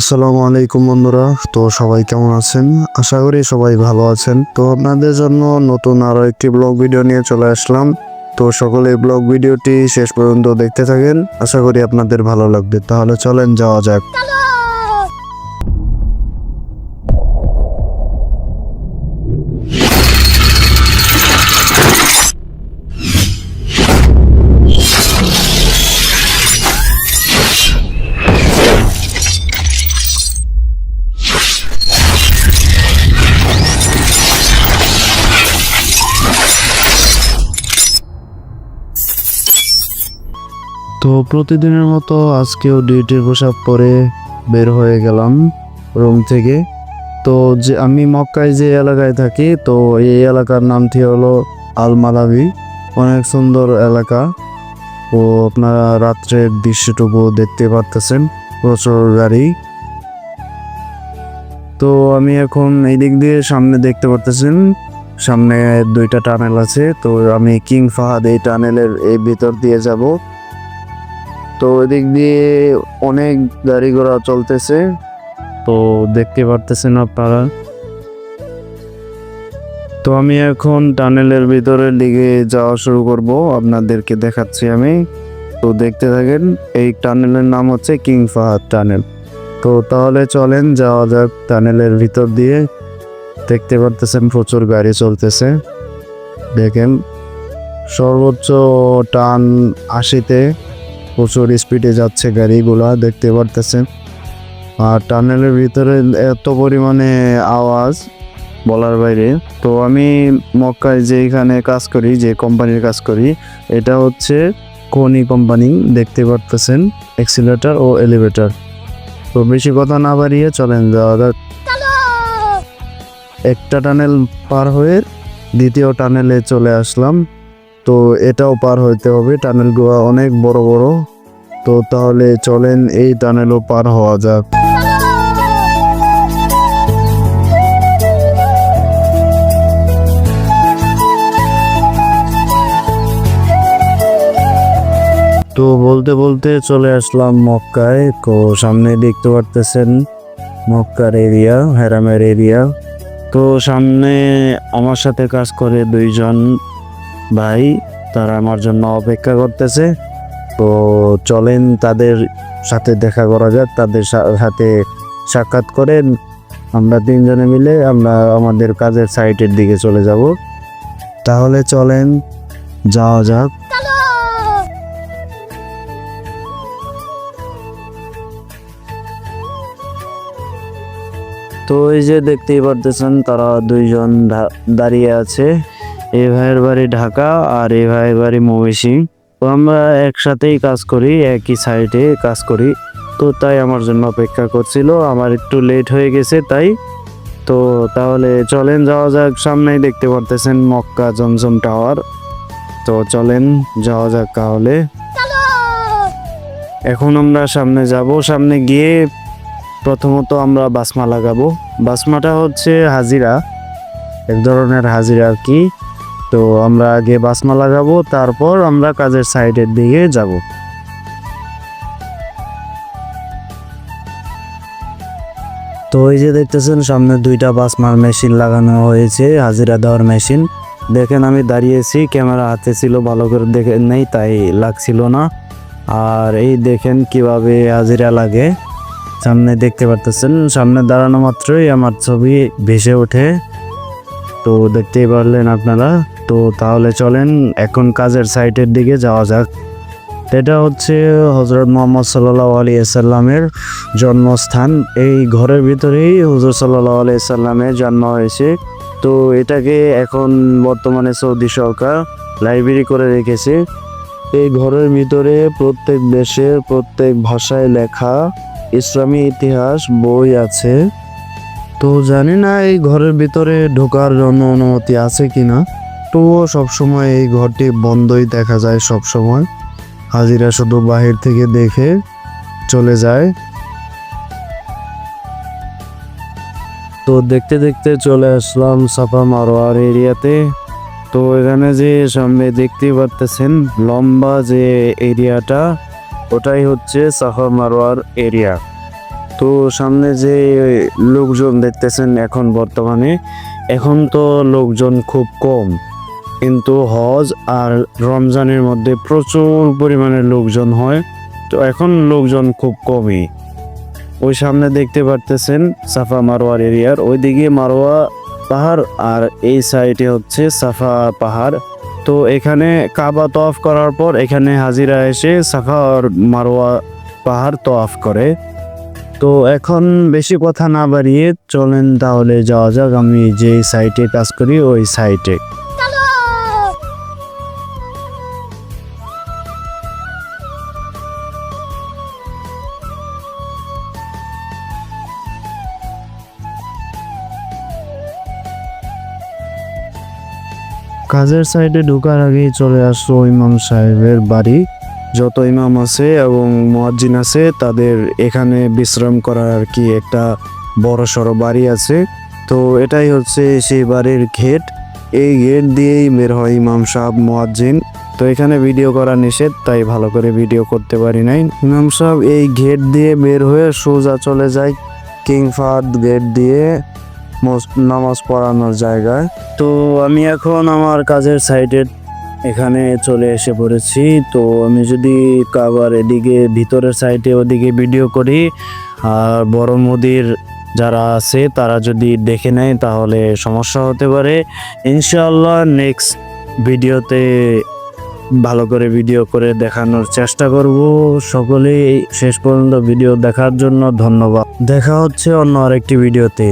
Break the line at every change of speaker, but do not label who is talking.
আসসালামু আলাইকুম বন্ধুরা, তো সবাই কেমন আছেন? আশা করি সবাই ভালো আছেন। তো আপনাদের জন্য নতুন আরও একটি ব্লগ ভিডিও নিয়ে চলে আসলাম। তো সকলে ব্লগ ভিডিওটি শেষ পর্যন্ত দেখতে থাকেন। আশা করি আপনাদের ভালো লাগবে। তাহলে চলেন যাওয়া যাক। তো প্রতিদিনের মতো আজকেও ডিউটির পোশাক পরে বের হয়ে গেলাম রুম থেকে। তো যে আমি মক্কায় যে এলাকায় থাকি, তো এই এলাকার নামটি হলো আল মালাবি অনেক সুন্দর এলাকা। ও আপনারা রাত্রের দৃশ্যটুকু দেখতে পারতেছেন, প্রচুর গাড়ি। তো আমি এখন এই দিক দিয়ে সামনে দেখতে পারতেছেন, সামনে দুইটা টানেল আছে। তো আমি কিং ফাহাদ এই টানেলের এই ভিতর দিয়ে যাব। তো এদিক দিয়ে অনেক গাড়ি ঘোড়া চলতেছে। তো দেখতে পারতেছেন আপনারা। তো আমি এখন টানেলের ভিতরের দিকে যাওয়া শুরু করব। আপনাদেরকে দেখাচ্ছি আমি। তো দেখতে থাকেন, এই টানেলের নাম হচ্ছে কিং ফাহাদ টানেল। তো তাহলে চলেন, যাওয়া যাক টানেলের ভিতর দিয়ে। দেখতে পারতেছেন প্রচুর গাড়ি চলতেছে। দেখেন, সর্বোচ্চ টান আশিতে। প্রচুর স্পিডে যাচ্ছে গাড়িগুলা দেখতে পারতেছেন। আর টানেলের ভিতরে এত পরিমাণে আওয়াজ বলার বাইরে। তো আমি মক্কায় যে এখানে কাজ করি যে কোম্পানির কাজ করি এটা হচ্ছে কোনি কোম্পানি দেখতে পারতেছেন এক্সিলেটার ও এলিভেটর তো বেশি কথা না বাড়িয়ে চলেন যাওয়া যাক। একটা টানেল পার হয়ে দ্বিতীয় টানেলে চলে আসলাম। তো এটাও পার হইতে হবে। টানেলগুলো অনেক বড় বড়। তো তাহলে চলেন, এই টানেলও পার হওয়া যাক। তো বলতে বলতে চলে আসলাম মক্কায়। তো সামনে দেখতে পারতেছেন মক্কার এরিয়া, হেরামের এরিয়া। তো সামনে আমার সাথে কাজ করে দুইজন ভাই, তারা আমার জন্য অপেক্ষা করতেছে। তো চলেন তাদের সাথে দেখা করা যাক, তাদের সাথে সাক্ষাৎ করে আমরা তিনজনে মিলে আমরা আমাদের কাজের সাইটের দিকে চলে যাব। তাহলে চলেন, যাওয়া যাক। তো এই যে দেখতেই পারতেছেন, তারা দুইজন দাঁড়িয়ে আছে। এই ভাইয়ের বাড়ি ঢাকা আর এই ভাইয়ের বাড়ি মহিষী তো আমরা একসাথেই কাজ করি একই সাইডে কাজ করি। তো তাই আমার জন্য অপেক্ষা করছিল। আমার একটু লেট হয়ে গেছে তাই। তো তাহলে চলেন যাওয়া যাক। সামনেই দেখতে পারতেছেন মক্কা জমজম টাওয়ার। তো চলেন যাওয়া যাক তাহলে। এখন আমরা সামনে যাব। সামনে গিয়ে প্রথমত আমরা বাসমা লাগাবো। বাসমাটা হচ্ছে হাজিরা। এক ধরনের হাজিরা আর কি। তো আমরা আগে বাসমা লাগাবো তারপর আমরা কাজের সাইডের দিকে যাব। তো এই যে দেখতেছেন, সামনে দুইটা বাসমার মেশিন লাগানো হয়েছে, হাজিরা দেওয়ার মেশিন। দেখেন, আমি দাঁড়িয়েছি, ক্যামেরা হাতে ছিল, ভালো করে দেখে নেই, তাই লাগছিল না। আর এই দেখেন কীভাবে হাজিরা লাগে। সামনে দেখতে পারতেছেন, সামনে দাঁড়ানো মাত্রই আমার ছবি ভেসে ওঠে। তো দেখতেই পারলেন আপনারা। তো তাহলে চলেন, এখন কাজের সাইটের দিকে যাওয়া যাক। এটা হচ্ছে হজরত মোহাম্মদ সাল্লাহ আলী সাল্লামের জন্মস্থান। এই ঘরের ভিতরেই হজরত সাল্লাহ আলি সাল্লামের জন্ম হয়েছে। তো এটাকে এখন বর্তমানে সৌদি সরকার লাইব্রেরি করে রেখেছে। এই ঘরের ভিতরে প্রত্যেক দেশের প্রত্যেক ভাষায় লেখা ইসলামী ইতিহাস বই আছে। তো জানি না এই ঘরের ভিতরে ঢোকার জন্য অনুমতি আছে কিনা। তবুও সবসময় এই ঘরটি বন্ধই দেখা যায় সব সময় হাজিরা শুধু বাহির থেকে দেখে চলে যায়। তো দেখতে দেখতে চলে আসলাম সাফা মারোয়ার এরিয়াতে। তো এখানে যে সামনে দেখতেই পারতেছেন লম্বা যে এরিয়াটা, ওটাই হচ্ছে সাফা মারোয়ার এরিয়া। তো সামনে যে লোকজন দেখতেছেন এখন বর্তমানে, এখন তো লোকজন খুব কম। কিন্তু হজ আর রমজানের মধ্যে প্রচুর পরিমাণে লোকজন হয়। তো এখন লোকজন খুব কমই। ওই সামনে দেখতে পারতেছেন সাফা মারোয়ার এরিয়ার। ওইদিকে মারোয়া পাহাড় আর এই সাইডে হচ্ছে সাফা পাহাড়। তো এখানে কাবা তফ করার পর এখানে হাজিরা এসে সাফা আর মারোয়া পাহাড় তফ করে। তো এখন বেশি কথা না বাড়িয়ে চলেন তাহলে যাওয়া যাক। আমি যে সাইটে কাজ করি, ওই সাইটে। কাজের সাইডে ঢোকার আগেই চলে আসলো ইমাম সাহেবের বাড়ি। যত ইমাম আছে এবং মুয়াজ্জিন আছে, তাদের এখানে বিশ্রাম করার আর কি একটা বড় সড়ো বাড়ি আছে। তো এটাই হচ্ছে সেই বাড়ির ঘেট এই গেট দিয়েই বের হয় ইমাম সাহেব, মুয়াজ্জিন। তো এখানে ভিডিও করা নিষেধ, তাই ভালো করে ভিডিও করতে পারি নাই। ইমাম সাহেব এই গেট দিয়ে বের হয়ে সোজা চলে যায়। কিং ফাহাদ গেট দিয়ে। নামাজ পড়ানোর জায়গায়। তো আমি এখন আমার কাজের সাইডের এখানে চলে এসে পড়েছি। তো আমি যদি কাবার এদিকে, ভিতরের সাইডে ওদিকে ভিডিও করি, আর বড় মোদির যারা আছে, তারা যদি দেখে নেয়, তাহলে সমস্যা হতে পারে। ইনশাআল্লাহ নেক্সট ভিডিওতে ভালো করে ভিডিও করে দেখানোর চেষ্টা করব। সকলেই শেষ পর্যন্ত ভিডিও দেখার জন্য ধন্যবাদ। দেখা হচ্ছে অন্য আরেকটি ভিডিওতে